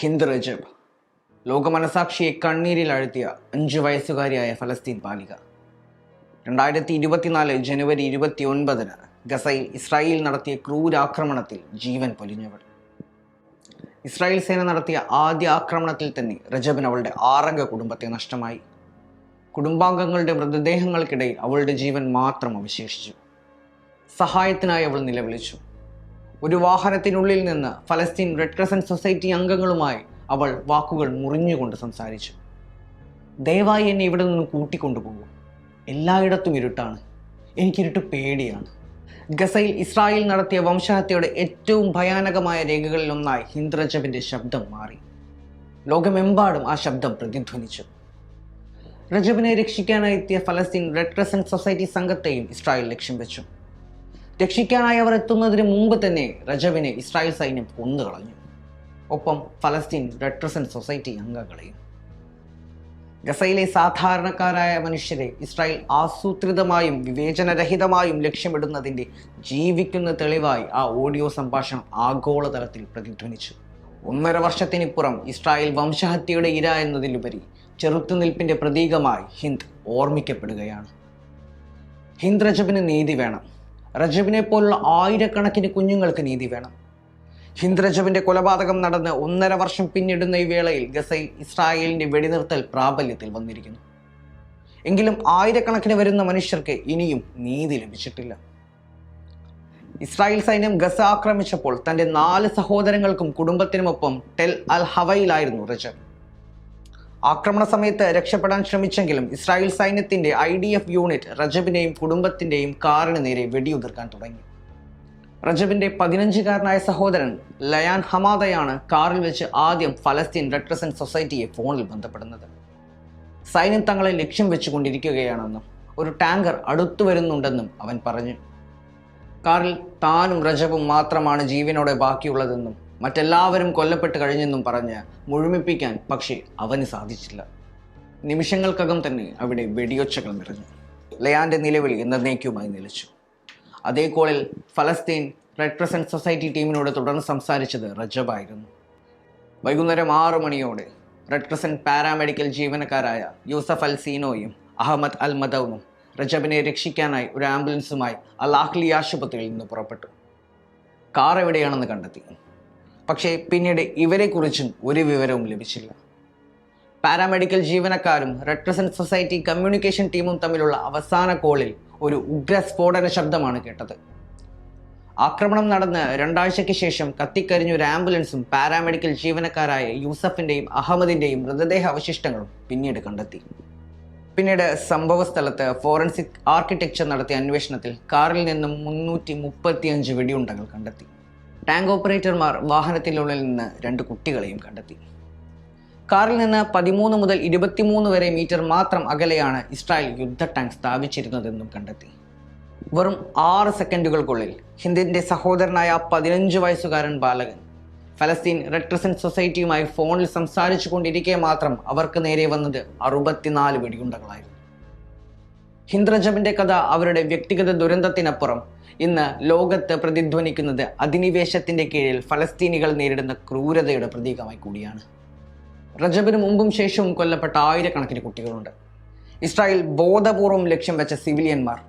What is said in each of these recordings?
ഹിന്ദ് റജബ്. ലോകമനസാക്ഷിയെ കണ്ണീരിൽ അഴുത്തിയ അഞ്ചു വയസ്സുകാരിയായ ഫലസ്തീൻ ബാലിക. രണ്ടായിരത്തി ഇരുപത്തിനാല് ജനുവരി ഇരുപത്തി ഒൻപതിന് ഗസയിൽ ഇസ്രായേൽ നടത്തിയ ക്രൂരാക്രമണത്തിൽ ജീവൻ പൊലിഞ്ഞവൾ. ഇസ്രായേൽ സേന നടത്തിയ ആദ്യ ആക്രമണത്തിൽ തന്നെ റജബിന് അവളുടെ ആറംഗ കുടുംബത്തെ നഷ്ടമായി. കുടുംബാംഗങ്ങളുടെ മൃതദേഹങ്ങൾക്കിടയിൽ അവളുടെ ജീവൻ മാത്രം അവശേഷിച്ചു. സഹായത്തിനായി അവൾ നിലവിളിച്ചു. ഒരു വാഹനത്തിനുള്ളിൽ നിന്ന് ഫലസ്തീൻ റെഡ് ക്രസന്റ് സൊസൈറ്റി അംഗങ്ങളുമായി അവൾ വാക്കുകൾ മുറിഞ്ഞുകൊണ്ട് സംസാരിച്ചു. ദയവായി എന്നെ ഇവിടെ നിന്ന് കൂട്ടിക്കൊണ്ടുപോകൂ എല്ലായിടത്തും ഇരുട്ടാണ്. എനിക്കിരുട്ട് പേടിയാണ്. ഗസയിൽ ഇസ്രായേൽ നടത്തിയ വംശഹത്യയുടെ ഏറ്റവും ഭയാനകമായ രേഖകളിലൊന്നായി ഹിന്ദ്രജബിന്റെ ഹിന്ദ് ശബ്ദം മാറി. ലോകമെമ്പാടും ആ ശബ്ദം പ്രതിധ്വനിച്ചു. റജബിനെ രക്ഷിക്കാനായി എത്തിയ ഫലസ്തീൻ റെഡ് ക്രസന്റ് സൊസൈറ്റി സംഘത്തെയും ഇസ്രായേൽ ലക്ഷ്യം വെച്ചു. രക്ഷിക്കാനായി അവർ എത്തുന്നതിന് മുമ്പ് തന്നെ റജബിനെ ഇസ്രായേൽ സൈന്യം കൊന്നുകളഞ്ഞു. ഒപ്പം ഫലസ്തീൻ റെഡ് ക്രസന്റ് സൊസൈറ്റി അംഗങ്ങളെയും. ഗസയിലെ സാധാരണക്കാരായ മനുഷ്യരെ ഇസ്രായേൽ ആസൂത്രിതമായും വിവേചനരഹിതമായും ലക്ഷ്യമിടുന്നതിന്റെ ജീവിക്കുന്ന തെളിവായി ആ ഓഡിയോ സംഭാഷണം ആഗോളതലത്തിൽ പ്രതിധ്വനിച്ചു. ഒന്നര വർഷത്തിനിപ്പുറം ഇസ്രായേൽ വംശഹത്യയുടെ ഇര എന്നതിലുപരി ചെറുത്തുനിൽപ്പിന്റെ പ്രതീകമായി ഹിന്ദ് ഓർമ്മിക്കപ്പെടുകയാണ്. ഹിന്ദ് രജബിന് നീതി വേണം. റജബിനെ പോലുള്ള ആയിരക്കണക്കിന് കുഞ്ഞുങ്ങൾക്ക് നീതി വേണം. ഹിന്ദ് കൊലപാതകം നടന്ന് ഒന്നര വർഷം പിന്നിടുന്ന ഈ വേളയിൽ ഗസയിൽ ഇസ്രായേലിന്റെ വെടിനിർത്തൽ പ്രാബല്യത്തിൽ വന്നിരിക്കുന്നു. എങ്കിലും ആയിരക്കണക്കിന് വരുന്ന മനുഷ്യർക്ക് ഇനിയും നീതി ലഭിച്ചിട്ടില്ല. ഇസ്രായേൽ സൈന്യം ഗസ ആക്രമിച്ചപ്പോൾ തന്റെ നാല് സഹോദരങ്ങൾക്കും കുടുംബത്തിനുമൊപ്പം ടെൽ അൽ ഹവയിലായിരുന്നു റജബ്. ആക്രമണ സമയത്ത് രക്ഷപ്പെടാൻ ശ്രമിച്ചെങ്കിലും ഇസ്രായേൽ സൈന്യത്തിന്റെ ഐ ഡി എഫ് യൂണിറ്റ് റജബിനെയും കുടുംബത്തിന്റെയും കാറിന് നേരെ വെടിയുതിർക്കാൻ തുടങ്ങി. റജബിന്റെ പതിനഞ്ചുകാരനായ സഹോദരൻ ലയാൻ ഹമാദയാണ് കാറിൽ വെച്ച് ആദ്യം ഫലസ്തീൻ റെഡ് ക്രസന്റ് സൊസൈറ്റിയെ ഫോണിൽ ബന്ധപ്പെടുന്നത്. സൈന്യം തങ്ങളെ ലക്ഷ്യം വെച്ചുകൊണ്ടിരിക്കുകയാണെന്നും ഒരു ടാങ്കർ അടുത്തു വരുന്നുണ്ടെന്നും അവൻ പറഞ്ഞു. കാറിൽ താനും റജബും മാത്രമാണ് ജീവനോടെ ബാക്കിയുള്ളതെന്നും മറ്റെല്ലാവരും കൊല്ലപ്പെട്ട് കഴിഞ്ഞെന്നും പറഞ്ഞ് മുഴുമിപ്പിക്കാൻ പക്ഷേ അവന് സാധിച്ചില്ല. നിമിഷങ്ങൾക്കകം തന്നെ അവിടെ വെടിയൊച്ചകൾ നിറഞ്ഞു. ലയാന്റെ നിലവിളി എന്നേക്കുമായി നിലച്ചു. അതേ കോളിൽ ഫലസ്തീൻ റെഡ് ക്രസന്റ് സൊസൈറ്റി ടീമിനോട് തുടർന്ന് സംസാരിച്ചത് റജബായിരുന്നു. വൈകുന്നേരം ആറു മണിയോടെ റെഡ് ക്രസന്റ് പാരാമെഡിക്കൽ ജീവനക്കാരായ യൂസഫ് അൽ സീനോയും അഹമ്മദ് അൽ മദൌനും റജബിനെ രക്ഷിക്കാനായി ഒരു ആംബുലൻസുമായി അൽ ആഹ്ലി ആശുപത്രിയിൽ നിന്ന് പുറപ്പെട്ടു. കാർ എവിടെയാണെന്ന് കണ്ടെത്തി. പക്ഷേ പിന്നീട് ഇവരെക്കുറിച്ചും ഒരു വിവരവും ലഭിച്ചില്ല. പാരാമെഡിക്കൽ ജീവനക്കാരും റെഡ് ക്രസന്റ് സൊസൈറ്റി കമ്മ്യൂണിക്കേഷൻ ടീമും തമ്മിലുള്ള അവസാന കോളിൽ ഒരു ഉഗ്ര സ്ഫോടന ശബ്ദമാണ് കേട്ടത്. ആക്രമണം നടന്ന് രണ്ടാഴ്ചയ്ക്ക് ശേഷം കത്തിക്കരിഞ്ഞ ഒരു ആംബുലൻസും പാരാമെഡിക്കൽ ജീവനക്കാരായ യൂസഫിന്റെയും അഹമ്മദിന്റെയും മൃതദേഹ അവശിഷ്ടങ്ങളും പിന്നീട് കണ്ടെത്തി. പിന്നീട് സംഭവ സ്ഥലത്ത് ഫോറൻസിക് ആർക്കിടെക്ചർ നടത്തിയ അന്വേഷണത്തിൽ കാറിൽ നിന്നും മുന്നൂറ്റി മുപ്പത്തിയഞ്ച് വെടിയുണ്ടകൾ കണ്ടെത്തി. ടാങ്ക് ഓപ്പറേറ്റർമാർ വാഹനത്തിനുള്ളിൽ നിന്ന് രണ്ട് കുട്ടികളെയും കണ്ടെത്തി. കാറിൽ നിന്ന് പതിമൂന്ന് മുതൽ ഇരുപത്തിമൂന്ന് വരെ മീറ്റർ മാത്രം അകലെയാണ് ഇസ്രായേൽ യുദ്ധ ടാങ്ക് സ്ഥാപിച്ചിരുന്നതെന്നും കണ്ടെത്തി. വെറും ആറ് സെക്കൻഡുകൾക്കുള്ളിൽ ഹിന്ദിന്റെ സഹോദരനായ പതിനഞ്ച് വയസ്സുകാരൻ ബാലകൻ ഫലസ്തീൻ റെഡ് ക്രസന്റ് സൊസൈറ്റിയുമായി ഫോണിൽ സംസാരിച്ചു കൊണ്ടിരിക്കെ മാത്രം അവർക്ക് നേരെ വന്നത് അറുപത്തിനാല് വെടിയുണ്ടകളായിരുന്നു. ഹിന്ദ് റജബിന്റെ കഥ അവരുടെ വ്യക്തിഗത ദുരന്തത്തിനപ്പുറം. ഇന്ന് ലോകത്ത് പ്രതിധ്വനിക്കുന്നത് അധിനിവേശത്തിന്റെ കീഴിൽ ഫലസ്തീനികൾ നേരിടുന്ന ക്രൂരതയുടെ പ്രതീകമായി കൂടിയാണ്. റജബിന് മുമ്പും ശേഷവും കൊല്ലപ്പെട്ട ആയിരക്കണക്കിന് കുട്ടികളുണ്ട്. ഇസ്രായേൽ ബോധപൂർവം ലക്ഷ്യം വെച്ച സിവിലിയന്മാർ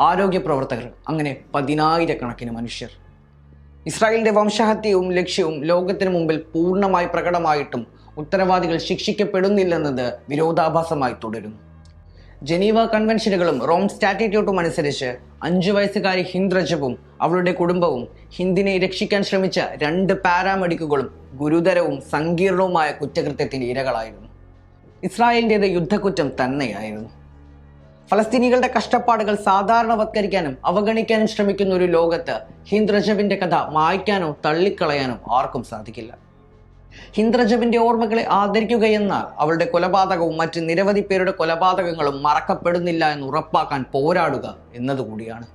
ആരോഗ്യ പ്രവർത്തകർ അങ്ങനെ പതിനായിരക്കണക്കിന് മനുഷ്യർ. ഇസ്രായേലിന്റെ വംശഹത്യവും ലക്ഷ്യവും ലോകത്തിന് മുമ്പിൽ പൂർണമായി പ്രകടമായിട്ടും ഉത്തരവാദികൾ ശിക്ഷിക്കപ്പെടുന്നില്ലെന്നത് വിരോധാഭാസമായി തുടരുന്നു. ജനീവ കൺവെൻഷനുകളും റോം സ്റ്റാറ്റ്യൂട്ടും അനുസരിച്ച് അഞ്ചു വയസ്സുകാരി ഹിന്ദ് റജബും അവളുടെ കുടുംബവും ഹിന്ദിനെ രക്ഷിക്കാൻ ശ്രമിച്ച രണ്ട് പാരാമെഡിക്കുകളും ഗുരുതരവും സങ്കീർണവുമായ കുറ്റകൃത്യത്തിന്റെ ഇരകളായിരുന്നു. ഇസ്രായേലിന്റെത് യുദ്ധക്കുറ്റം തന്നെയായിരുന്നു. ഫലസ്തീനികളുടെ കഷ്ടപ്പാടുകൾ സാധാരണവത്കരിക്കാനും അവഗണിക്കാനും ശ്രമിക്കുന്ന ഒരു ലോകത്ത് ഹിന്ദ് റജബിന്റെ കഥ മായ്ക്കാനോ തള്ളിക്കളയാനോ ആർക്കും സാധിക്കില്ല. ഹിന്ദ് റജബിന്റെ ഓർമ്മകളെ ആദരിക്കുകയെന്നാൽ അവളുടെ കൊലപാതകവും മറ്റ് നിരവധി പേരുടെ കൊലപാതകങ്ങളും മറക്കപ്പെടുന്നില്ല എന്ന് ഉറപ്പാക്കാൻ പോരാടുക എന്നതുകൂടിയാണ്.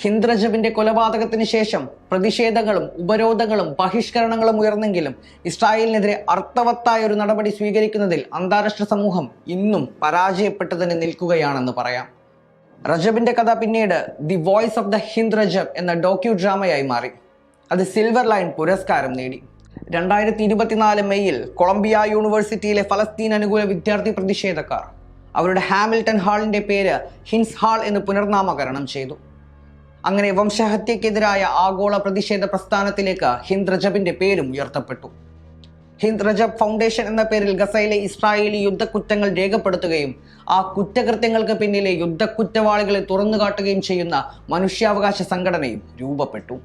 ഹിന്ദ് റജബിന്റെ കൊലപാതകത്തിന് ശേഷം പ്രതിഷേധങ്ങളും ഉപരോധങ്ങളും ബഹിഷ്കരണങ്ങളും ഉയർന്നെങ്കിലും ഇസ്രായേലിനെതിരെ അർത്ഥവത്തായ ഒരു നടപടി സ്വീകരിക്കുന്നതിൽ അന്താരാഷ്ട്ര സമൂഹം ഇന്നും പരാജയപ്പെട്ടു തന്നെ നിൽക്കുകയാണെന്ന് പറയാം. റജബിന്റെ കഥ പിന്നീട് the voice of the Hind Rajab എന്ന ഡോക്യു ഡ്രാമയായി മാറി. അത് സിൽവർ ലൈൻ പുരസ്കാരം നേടി. രണ്ടായിരത്തി ഇരുപത്തിനാല് മെയ്യിൽ കൊളംബിയ യൂണിവേഴ്സിറ്റിയിലെ ഫലസ്തീൻ അനുകൂല വിദ്യാർത്ഥി പ്രതിഷേധക്കാർ അവരുടെ ഹാമിൽട്ടൺ ഹാളിന്റെ പേര് ഹിൻസ് ഹാൾ എന്ന് പുനർനാമകരണം ചെയ്തു. അങ്ങനെ വംശഹത്യക്കെതിരായ ആഗോള പ്രതിഷേധ പ്രസ്ഥാനത്തിലേക്ക് ഹിന്ദ് റജബിന്റെ പേരും ഉയർത്തപ്പെട്ടു. ഹിന്ദ് റജബ് ഫൗണ്ടേഷൻ എന്ന പേരിൽ ഗസയിലെ ഇസ്രായേലി യുദ്ധക്കുറ്റങ്ങൾ രേഖപ്പെടുത്തുകയും ആ കുറ്റകൃത്യങ്ങൾക്ക് പിന്നിലെ യുദ്ധക്കുറ്റവാളികളെ തുറന്നുകാട്ടുകയും ചെയ്യുന്ന മനുഷ്യാവകാശ സംഘടനയും രൂപപ്പെട്ടു.